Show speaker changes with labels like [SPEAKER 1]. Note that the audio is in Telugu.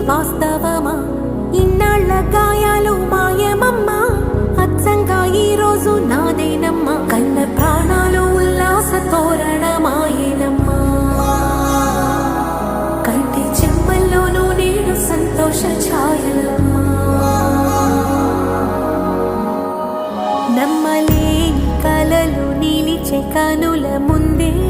[SPEAKER 1] వాస్తవమా? ఇన్నాళ్ళ గాయాలు మాయమమ్మా. అచ్చంగా ఈ రోజు నాదేనమ్మా. కన్న ప్రాణాలు ఉల్లాస తోరణమాయేనమ్మా కంటి చెమ్మల్లోనూ నేను సంతోష ఛాయలమ్మా. నమ్మలేని కలలు నిలిచే కనుల ముందే